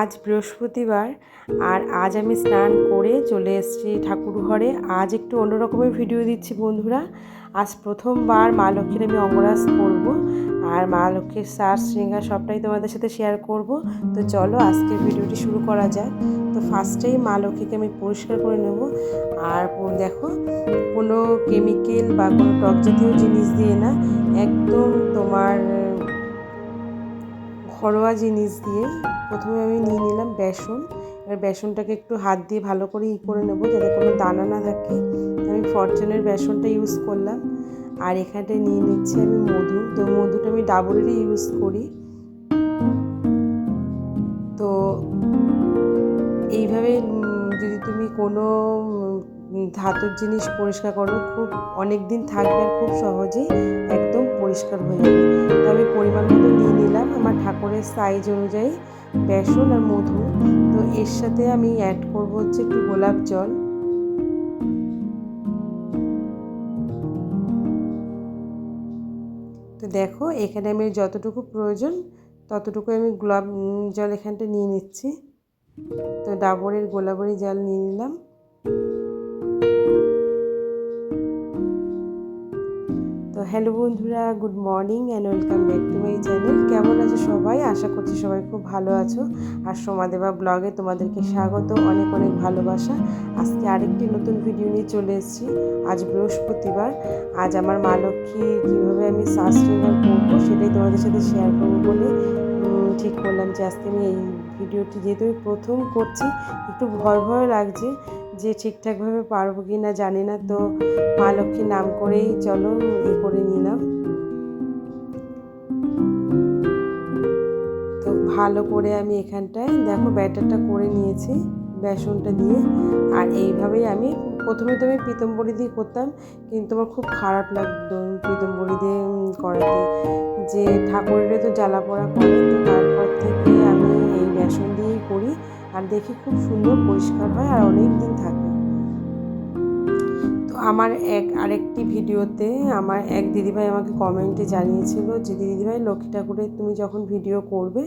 আজ বৃহস্পতিবার আর আজ আমি স্নান করে চলে এসেছি ঠাকুর ঘরে। আজ একটু অন্যরকমের ভিডিও দিচ্ছি বন্ধুরা। আজ প্রথমবার মা লক্ষ্মীর আমি অঙ্গরাজ করব আর মা লক্ষ্মীর সার শৃঙ্গার সবটাই তোমাদের সাথে শেয়ার করব। তো চলো আজকের ভিডিওটি শুরু করা যাক। তো ফার্স্টেই মা লক্ষ্মীকে আমি পরিষ্কার করে নেব। আর দেখো, কোনো কেমিক্যাল বা কোনো টক জাতীয় জিনিস দিয়ে না, একদম তোমার ঘরোয়া জিনিস দিয়ে প্রথমে আমি নিয়ে নিলাম বেসন। এবার বেসনটাকে একটু হাত দিয়ে ভালো করে ই করে নেব যাতে কোনো দানা না থাকে। আমি ফরচুনের বেসনটা ইউজ করলাম। আর এখানটায় নিয়ে নিচ্ছি আমি মধু। তো মধুটা আমি ডাবরেরই ইউজ করি। তো এইভাবে যদি তুমি কোনো ধাতুর জিনিস পরিষ্কার করো, খুব অনেক দিন থাকবে খুব সহজেই একদম পরিষ্কার হয়ে যাবে। তো আমি পরিমাণ মতো নিয়ে নিলাম। আমার ঠাকুরের সাইজ অনুযায়ী বেসন আর মধু। তো এর সাথে আমি অ্যাড করব হচ্ছে একটু গোলাপ জল। তো দেখো, এখানে আমি যতটুকু প্রয়োজন ততটুকু আমি গোলাপ জল এখানটা নিয়ে নিচ্ছি। তো ডাবরের গোলাপরি জল নিয়ে নিলাম। হ্যালো বন্ধুরা, good morning and welcome back to my channel কেমন আছো সবাই? আশা করছি সবাই খুব ভালো আছো। আর সোমাদেবা ব্লগে তোমাদেরকে স্বাগত, অনেক অনেক ভালোবাসা। আজকে আরেকটি নতুন ভিডিও নিয়ে চলে এসেছি। আজ বৃহস্পতিবার। আজ আমার মা লক্ষ্মী কীভাবে আমি সাবস্ক্রাইবার করব সেটাই তোমাদের সাথে শেয়ার করব বলে ঠিক করলাম যে আজকে আমি এই ভিডিওটি যেহেতু প্রথম করছি, একটু ভয় ভয় লাগছে। যে ঠিকঠাকভাবে পারব কি না জানি না, তো মা লক্ষ্মীর নাম করেই চলো এ করে নিলাম। তো ভালো করে আমি এখানটায় দেখো ব্যাটারটা করে নিয়েছি বেসনটা দিয়ে, আর এইভাবেই আমি প্রথমে তো আমি পিতম্বরি দিয়ে করতাম, কিন্তু আমার খুব খারাপ লাগতো পিতম্বরি দিয়ে করাতে। যে ঠাকুরের তো জ্বালা পড়া করে, তো তারপর থেকে আর দেখি খুব সুন্দর, পরিষ্কার হয় আর অনেক দিন থাকে। তো আমার এক, আরেকটি ভিডিওতে আমার এক দিদিভাই আমাকে কমেন্টে জানিয়েছিল যে, দিদিভাই, লক্ষ্মী ঠাকুরের তুমি যখন ভিডিও করবে,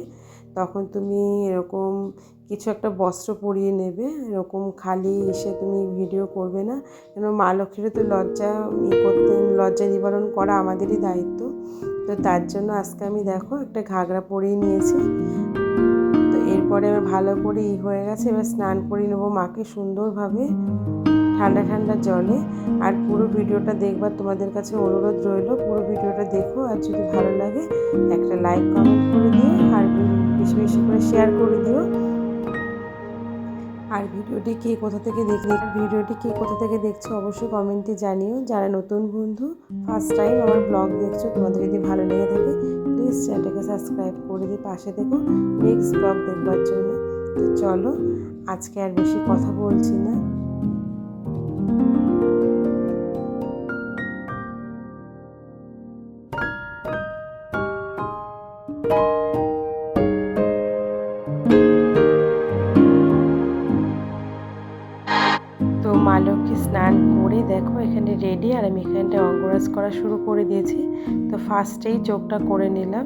তখন তুমি এরকম কিছু একটা বস্ত্র পরিয়ে নেবে, এরকম খালি এসে তুমি ভিডিও করবে না। কেন মা লক্ষ্মীর তো লজ্জা, ই করতে, লজ্জা নিবারণ করা আমাদেরই দায়িত্ব। তো তার জন্য আজকে আমি দেখো একটা ঘাগরা পরিয়ে নিয়েছি। তো এবার ভালো করে ই হয়ে গেছে, এবার স্নান করে নেব মাকে সুন্দরভাবে ঠান্ডা ঠান্ডা জলে। আর পুরো ভিডিওটা দেখবার তোমাদের কাছে অনুরোধ রইল, পুরো ভিডিওটা দেখো। আর যদি ভালো লাগে, একটা লাইক কমেন্ট করে দিও, আর বেশি বেশি করে শেয়ার করে দিও। আর ভিডিওটি কে কোথা থেকে দেখলে ভিডিওটি কে কোথা থেকে দেখছ অবশ্যই কমেন্টে জানিও। যারা নতুন বন্ধু ফার্স্ট টাইম আমার ব্লগ দেখছ, তোমাদের যদি ভালো লেগে থাকে প্লিজ চ্যানেলটাকে সাবস্ক্রাইব করে দিয়ে পাশে দেখো নেক্সট ব্লগ দেখবার জন্য। তো চলো, আজকে আর বেশি কথা বলছি না। আর অঙ্গরাজ করা শুরু করে দিয়েছি। তো ফার্স্টেই চোখটা করে নিলাম।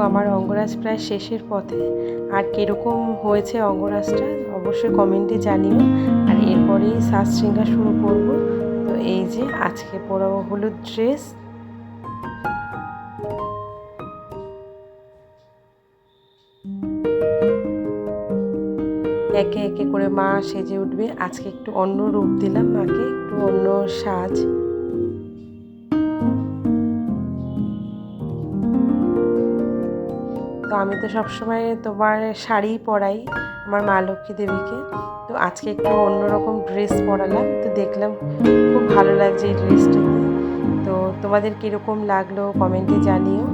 আমার অঙ্গরাজ প্রায় শেষের পথে। আর কীরকম হয়েছে অঙ্গরাজটা, অবশ্যই কমেন্টে জানিও। আর এরপরেই শ্বাস শৃঙ্গার শুরু করব। তো এই যে আজকে পরাবো হলুদ ড্রেস। একে একে করে মা সেজে উঠবে। আজকে একটু অন্য রূপ দিলাম মাকে, একটু অন্য সাজ। তো আমি তো সবসময় তোমার শাড়ি পরাই, আমার মা লক্ষ্মী দেবীকে। তো আজকে একটু অন্যরকম ড্রেস পরালাম, তো দেখলাম খুব ভালো লাগছে এই ড্রেসটাতে তো তোমাদের কীরকম লাগল কমেন্টে জানিও।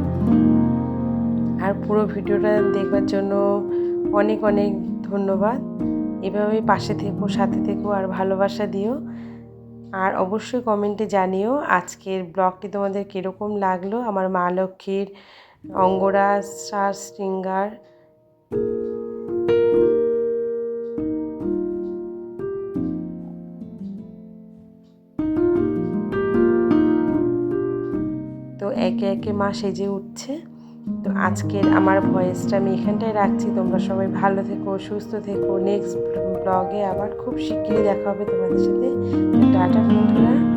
আর পুরো ভিডিওটা দেখবার জন্য অনেক অনেক ধন্যবাদ। এভাবেই পাশে থেকো, সাথে থেকো, আর ভালোবাসা দিও। আর অবশ্যই কমেন্টে জানিও আজকের ব্লগটি তোমাদের কীরকম লাগল, আমার মা লক্ষ্মীর অঙ্গরাজ সার শৃঙ্গার তো একে একে মা সেজে উঠছে। তো আজকের আমার ভয়েসটা আমি এখানটায় রাখছি। তোমরা সবাই ভালো থেকো, সুস্থ থেকো। নেক্সট ব্লগে আবার খুব শিগগিরই দেখা হবে তোমাদের সাথে। টাটা বন্ধুরা।